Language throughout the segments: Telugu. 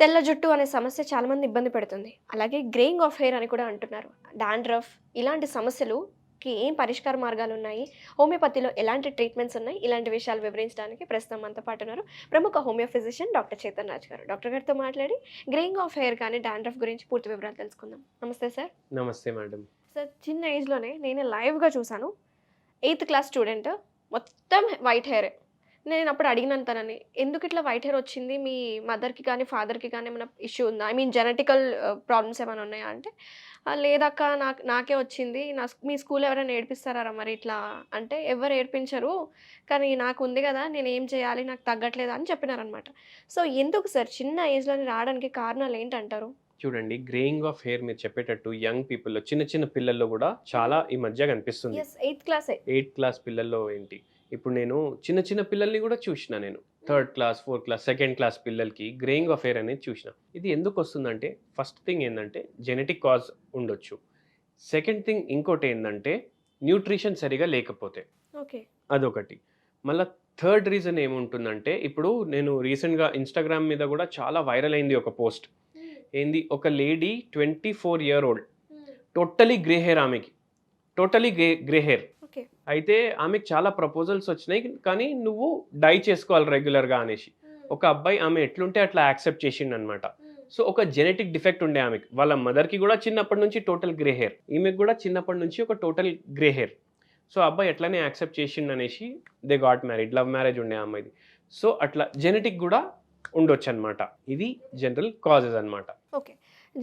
తెల్ల జుట్టు అనే సమస్య చాలా మంది ఇబ్బంది పెడుతుంది. అలాగే గ్రేయింగ్ ఆఫ్ హెయిర్ అని కూడా అంటున్నారు. డాండ్రఫ్ ఇలాంటి సమస్యలుకి ఏం పరిష్కార మార్గాలు ఉన్నాయి? హోమియోపతిలో ఎలాంటి ట్రీట్మెంట్స్ ఉన్నాయి? ఇలాంటి విషయాలు వివరించడానికి ప్రస్తుతం మనతో పాటు ఉన్నారు ప్రముఖ homeo physician doctor Chetan Raj గారు. డాక్టర్ గారితో మాట్లాడి గ్రేయింగ్ ఆఫ్ హెయిర్ కానీ డాండ్రఫ్ గురించి పూర్తి వివరాలు తెలుసుకుందాం. నమస్తే సార్. నమస్తే మేడం. సార్ చిన్న ఏజ్లోనే నేను లైవ్గా చూశాను. ఎయిత్ క్లాస్ స్టూడెంట్ మొత్తం వైట్ హెయిర్. నేను అప్పుడు అడిగినాను తనని ఎందుకు ఇట్లా వైట్ హెయిర్ వచ్చింది? మీ మదర్కి కానీ ఫాదర్కి కానీ ఏమైనా ఇష్యూ ఉందా? ఐ మీన్ జెనటికల్ ప్రాబ్లమ్స్ ఏమైనా ఉన్నాయా అంటే "ఆ, లేదక్క నాకు నాకే వచ్చింది. నా మీ స్కూల్ ఎవరైనా ఏడిపిస్తారా మరి ఇట్లా? అంటే ఎవరు ఏడిపించరు. కానీ నాకు ఉంది కదా నేను ఏం చేయాలి? నాకు తగ్గట్లేదు? అని చెప్పినారనమాట. సో ఎందుకు సార్? చిన్న ఏజ్లోనే రావడానికి కారణాలు ఏంటంటారు? చూడండి గ్రేయింగ్ ఆఫ్ హెయిర్ మీరు చెప్పేటట్టు యంగ్ పీపుల్లో చిన్న చిన్న పిల్లల్లో కూడా చాలా ఈ మధ్య కనిపిస్తుంది. ఎయిత్ క్లాసే. ఎయిత్ క్లాస్ పిల్లల్లో ఏంటి? ఇప్పుడు నేను చిన్న చిన్న పిల్లల్ని కూడా చూసిన నేను. Third class fourth class second class పిల్లలకి గ్రేయింగ్ హెయిర్ అనేది చూసిన. ఇది ఎందుకు వస్తుందంటే ఫస్ట్ థింగ్ ఏంటంటే జెనెటిక్ కాజ్ ఉండొచ్చు. సెకండ్ థింగ్ ఇంకోటి ఏంటంటే న్యూట్రిషన్ సరిగా లేకపోతే. ఓకే. అదొకటి. మళ్ళీ థర్డ్ రీజన్ ఏముంటుందంటే ఇప్పుడు నేను రీసెంట్గా ఇన్స్టాగ్రామ్ మీద కూడా చాలా వైరల్ అయింది ఒక పోస్ట్ ఏంది? ఒక lady twenty four year old totally grey hair ఆమెకి. టోటలీ గ్రే గ్రే హెయిర్ అయితే ఆమెకి చాలా ప్రపోజల్స్ వచ్చినాయి కానీ నువ్వు డై చేసుకోవాలి రెగ్యులర్గా అనేసి. ఒక అబ్బాయి ఆమె ఎట్లుంటే అట్లా యాక్సెప్ట్ చేసిండు అనమాట సో ఒక జెనెటిక్ డిఫెక్ట్ ఉండే ఆమెకి. వాళ్ళ మదర్కి కూడా చిన్నప్పటి నుంచి టోటల్ గ్రే హెయిర్. ఈమెకి కూడా చిన్నప్పటి నుంచి ఒక టోటల్ గ్రే హెయిర్. సో అబ్బాయి ఎట్లనే యాక్సెప్ట్ చేసిండు అనేసి they got married. Love marriage ఉండే అమ్మాయిది. సో అట్లా జెనెటిక్ కూడా ఉండొచ్చు అనమాట ఇది జనరల్ కాజెస్ అనమాట ఓకే.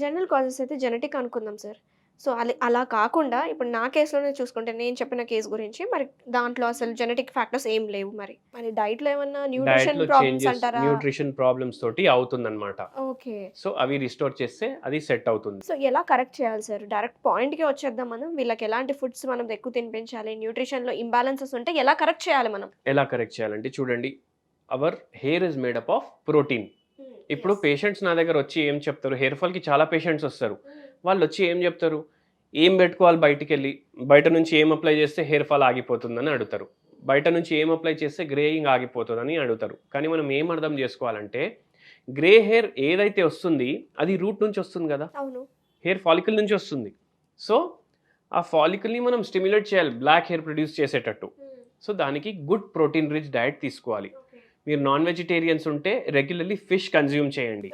జనరల్ కాజెస్ అయితే జెనెటిక్ అనుకుందాం సార్. సో అలా అలా కాకుండా ఇప్పుడు నా కేసులోనే చూసుకుంటే నేను చెప్పిన కేసు గురించి మరి దాంట్లో అసలు జెనెటిక్ ఫ్యాక్టర్స్ ఏం లేవు మరి. మరి డైట్లో ఏమన్నా న్యూట్రిషన్లో ప్రాబ్లమ్స్ అంటారా? న్యూట్రిషన్ ప్రాబ్లమ్స్ తోటి అవుతుందన్నమాట. ఓకే. సో అవి రిస్టోర్ చేస్తే అది సెట్ అవుతుంది. సో ఎలా కరెక్ట్ చేయాలి సార్? డైరెక్ట్ పాయింట్కి వచ్చేద్దాం మనం. వీళ్ళకి ఎలాంటి ఫుడ్స్ మనం ఎక్కువ తినిపించాలి? న్యూట్రిషన్లో ఇంబ్యాలెన్సెస్ ఉంటే ఎలా కరెక్ట్ చేయాలి మనం? ఎలా కరెక్ట్ చేయాలంటే చూడండి our hair is made up of protein ఇప్పుడు పేషెంట్స్ నా దగ్గర వచ్చి ఏం చెప్తారు? హెయిర్ ఫాల్కి చాలా పేషెంట్స్ వస్తారు. వాళ్ళు వచ్చి ఏం చెప్తారు? ఏం పెట్టుకోవాలి బయటికి వెళ్ళి బయట నుంచి ఏం అప్లై చేస్తే హెయిర్ ఫాల్ ఆగిపోతుందని అడుగుతారు. బయట నుంచి ఏం అప్లై చేస్తే గ్రేయింగ్ ఆగిపోతుందని అడుగుతారు. కానీ మనం ఏం అర్థం చేసుకోవాలంటే గ్రే హెయిర్ ఏదైతే వస్తుంది అది రూట్ నుంచి వస్తుంది కదా? హెయిర్ ఫాలికల్ నుంచి వస్తుంది. సో ఆ ఫాలికల్ని మనం స్టిమ్యులేట్ చేయాలి బ్లాక్ హెయిర్ ప్రొడ్యూస్ చేసేటట్టు. సో దానికి గుడ్ ప్రోటీన్ రిచ్ డయట్ తీసుకోవాలి. మీరు నాన్ వెజిటేరియన్స్ ఉంటే రెగ్యులర్లీ ఫిష్ కన్జ్యూమ్ చేయండి.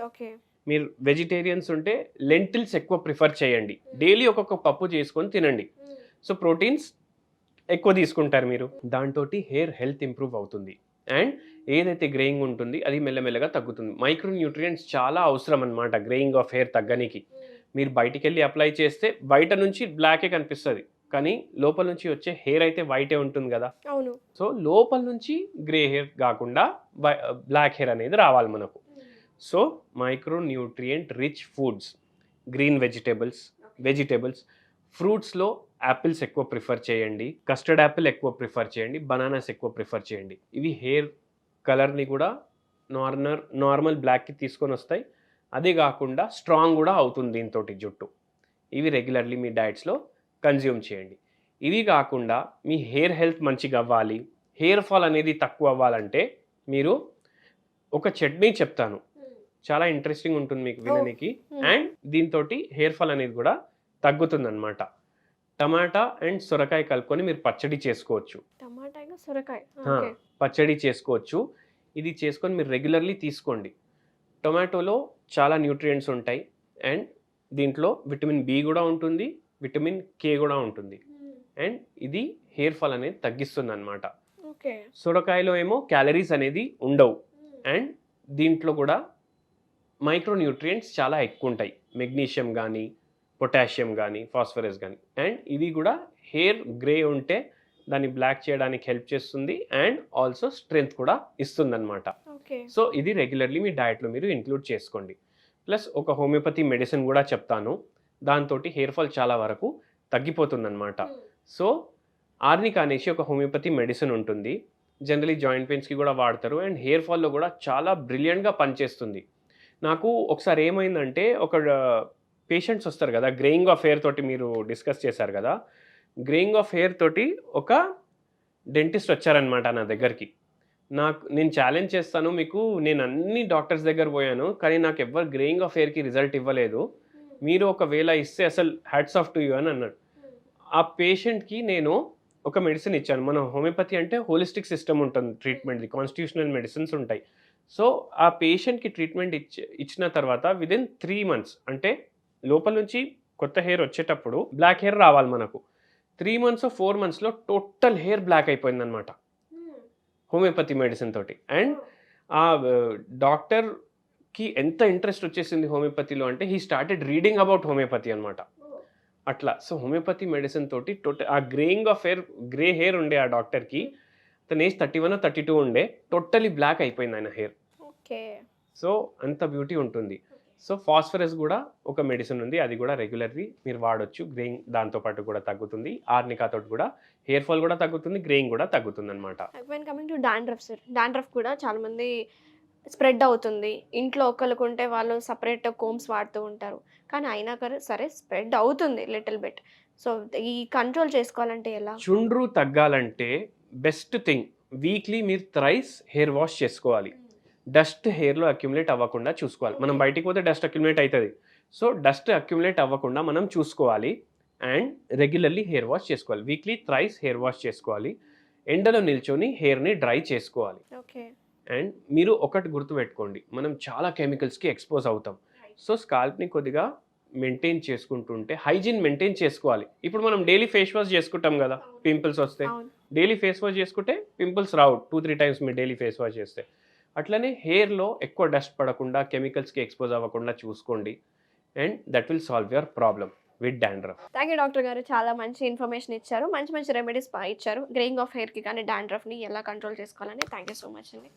మీరు వెజిటేరియన్స్ ఉంటే లెంటిల్స్ ఎక్కువ ప్రిఫర్ చేయండి. డైలీ ఒక్కొక్క పప్పు చేసుకొని తినండి. సో ప్రోటీన్స్ ఎక్కువ తీసుకుంటారు మీరు. దాంతో హెయిర్ హెల్త్ ఇంప్రూవ్ అవుతుంది. అండ్ ఏదైతే గ్రేయింగ్ ఉంటుంది అది మెల్లమెల్లగా తగ్గుతుంది. మైక్రో న్యూట్రియంట్స్ చాలా అవసరం అనమాట గ్రేయింగ్ ఆఫ్ హెయిర్ తగ్గనికి. మీరు బయటికి వెళ్ళి అప్లై చేస్తే బయట నుంచి బ్లాకే కనిపిస్తుంది. కానీ లోపల నుంచి వచ్చే హెయిర్ అయితే వైటే ఉంటుంది కదా. అవును. సో లోపల నుంచి గ్రే హెయిర్ కాకుండా బ్లాక్ హెయిర్ అనేది రావాలి మనకు. So micro nutrient rich foods green vegetables vegetables ఫ్రూట్స్లో apples ఎక్కువ ప్రిఫర్ చేయండి కస్టర్డ్ యాపిల్ ఎక్కువ ప్రిఫర్ చేయండి బనానాస్ ఎక్కువ ప్రిఫర్ చేయండి. ఇవి హెయిర్ కలర్ని కూడా నార్మల్ నార్మల్ బ్లాక్కి తీసుకొని వస్తాయి. అదే కాకుండా స్ట్రాంగ్ కూడా అవుతుంది దీంతో జుట్టు. ఇవి రెగ్యులర్లీ మీ డైట్స్లో కన్జ్యూమ్ చేయండి. ఇవి కాకుండా మీ హెయిర్ హెల్త్ మంచిగా అవ్వాలి హెయిర్ ఫాల్ అనేది తక్కువ అవ్వాలంటే మీరు ఒక చట్నీ చెప్తాను. చాలా ఇంట్రెస్టింగ్ ఉంటుంది మీకు వినడానికి అండ్ దీంతో హెయిర్ ఫాల్ అనేది కూడా తగ్గుతుంది అనమాట టమాటా అండ్ సొరకాయ కలుపుకొని మీరు పచ్చడి చేసుకోవచ్చు. టమాటా పచ్చడి చేసుకోవచ్చు. ఇది చేసుకొని మీరు రెగ్యులర్లీ తీసుకోండి. టొమాటోలో చాలా న్యూట్రియంట్స్ ఉంటాయి. అండ్ దీంట్లో విటమిన్ బి కూడా ఉంటుంది విటమిన్ కే కూడా ఉంటుంది. అండ్ ఇది హెయిర్ ఫాల్ అనేది తగ్గిస్తుంది అనమాట ఓకే. సొరకాయలో ఏమో క్యాలరీస్ అనేది ఉండవు. అండ్ దీంట్లో కూడా మైక్రో న్యూట్రియంట్స్ చాలా ఎక్కువ ఉంటాయి మెగ్నీషియం కానీ పొటాషియం కానీ ఫాస్ఫరస్ కానీ అండ్ ఇది కూడా హెయిర్ గ్రే ఉంటే దాన్ని బ్లాక్ చేయడానికి హెల్ప్ చేస్తుంది అండ్ ఆల్సో స్ట్రెంగ్త్ కూడా ఇస్తుంది అనమాట ఓకే. సో ఇది రెగ్యులర్లీ మీ డయట్లో మీరు ఇంక్లూడ్ చేసుకోండి. ప్లస్ ఒక హోమియోపతి మెడిసిన్ కూడా చెప్తాను. దాంతో హెయిర్ ఫాల్ చాలా వరకు తగ్గిపోతుందన్నమాట. సో ఆర్నిక్ అనేసి ఒక హోమియోపతి మెడిసిన్ ఉంటుంది. జనరలీ జాయింట్ పెయిన్స్కి కూడా వాడతారు. అండ్ హెయిర్ ఫాల్లో కూడా చాలా బ్రిలియంట్గా పనిచేస్తుంది. నాకు ఒకసారి ఏమైందంటే ఒక పేషెంట్స్ వస్తారు కదా గ్రేయింగ్ ఆఫ్ హెయిర్ తోటి మీరు డిస్కస్ చేశారు కదా గ్రేయింగ్ ఆఫ్ హెయిర్ తోటి ఒక డెంటిస్ట్ వచ్చారనమాట నా దగ్గరికి. నాకు నేను ఛాలెంజ్ చేస్తాను మీకు నేను అన్ని డాక్టర్స్ దగ్గర పోయాను కానీ నాకు ఎవ్వరు గ్రేయింగ్ ఆఫ్ హెయిర్కి రిజల్ట్ ఇవ్వలేదు. మీరు ఒకవేళ ఇస్తే అసలు హ్యాట్స్ ఆఫ్ టు యూ అని అన్నాడు. ఆ పేషెంట్కి నేను ఒక మెడిసిన్ ఇచ్చాను. మన హోమియోపతి అంటే హోలిస్టిక్ సిస్టమ్ ఉంటుంది ట్రీట్మెంట్ది. కాన్స్టిట్యూషనల్ మెడిసిన్స్ ఉంటాయి. సో ఆ పేషెంట్కి ట్రీట్మెంట్ ఇచ్చి ఇచ్చిన తర్వాత విదిన్ త్రీ మంత్స్ అంటే లోపల నుంచి కొత్త హెయిర్ వచ్చేటప్పుడు బ్లాక్ హెయిర్ రావాలి మనకు. త్రీ మంత్స్ ఫోర్ మంత్స్లో టోటల్ హెయిర్ బ్లాక్ అయిపోయిందనమాట హోమియోపతి మెడిసిన్ తోటి. అండ్ ఆ డాక్టర్కి ఎంత ఇంట్రెస్ట్ వచ్చేసింది హోమియోపతిలో అంటే he started reading about homeopathy అనమాట అట్లా. సో హోమియోపతి మెడిసిన్ తోటి టోటల్ ఆ greying of hair grey hair ఉండే ఆ డాక్టర్కి తన age thirty one thirty two ఉండే టోటలీ బ్లాక్ అయిపోయింది ఆయన హెయిర్. ఓకే. సో అంత బ్యూటీ ఉంటుంది. సో ఫాస్ఫరస్ కూడా ఒక మెడిసిన్ ఉంది అది కూడా రెగ్యులర్లీ మీరు వాడొచ్చు గ్రేయింగ్ దాంతో పాటు కూడా తగ్గుతుంది. ఆర్నికా తోటి కూడా హెయిర్ ఫాల్ కూడా తగ్గుతుంది గ్రేయింగ్ కూడా తగ్గుతుంది అనమాట coming to dandruff sir dandruff కూడా చాలా మంది స్ప్రెడ్ అవుతుంది. ఇంట్లో ఒకరికి ఉంటే వాళ్ళు సపరేట్ కోమ్స్ వాడుతూ ఉంటారు. కానీ అయినా సరే స్ప్రెడ్ అవుతుంది లిటిల్ బిట్. సో ఈ కంట్రోల్ చేసుకోవాలంటే ఎలా? చుండ్రు తగ్గాలంటే బెస్ట్ థింగ్ వీక్లీ మీరు థ్రైస్ హెయిర్ వాష్ చేసుకోవాలి. డస్ట్ హెయిర్లో అక్యుములేట్ అవ్వకుండా చూసుకోవాలి. మనం బయటికి పోతే డస్ట్ అక్యుములేట్ అవుతుంది సో డస్ట్ అక్యుములేట్ అవ్వకుండా మనం చూసుకోవాలి అండ్ రెగ్యులర్లీ హెయిర్ వాష్ చేసుకోవాలి. వీక్లీ థ్రైస్ హెయిర్ వాష్ చేసుకోవాలి. ఎండలో నిల్చొని హెయిర్ని డ్రై చేసుకోవాలి. ఓకే. అండ్ మీరు ఒకటి గుర్తుపెట్టుకోండి మనం చాలా కెమికల్స్కి ఎక్స్పోజ్ అవుతాం. సో స్కాల్ప్ని కొద్దిగా మెయింటైన్ చేసుకుంటుంటే హైజీన్ మెయింటైన్ చేసుకోవాలి. ఇప్పుడు మనం డైలీ ఫేస్ వాష్ చేసుకుంటాం కదా పింపుల్స్ వస్తే. డైలీ ఫేస్ వాష్ చేసుకుంటే పింపుల్స్ రావు టూ త్రీ టైమ్స్ మీరు డైలీ ఫేస్ వాష్ చేస్తే. అట్లనే హెయిర్లో ఎక్కువ డస్ట్ పడకుండా కెమికల్స్కి ఎక్స్పోజ్ అవ్వకుండా చూసుకోండి. And that will solve your problem with dandruff. Thank you doctor గారు చాలా మంచి ఇన్ఫర్మేషన్ ఇచ్చారు. మంచి మంచి రెమెడీస్ ఇచ్చారు. గ్రేయింగ్ ఆఫ్ హెయిర్కి కానీ డాండ్రఫ్ని ఎలా కంట్రోల్ చేసుకోవాలని థ్యాంక్ యూ సో మచ్ అండి.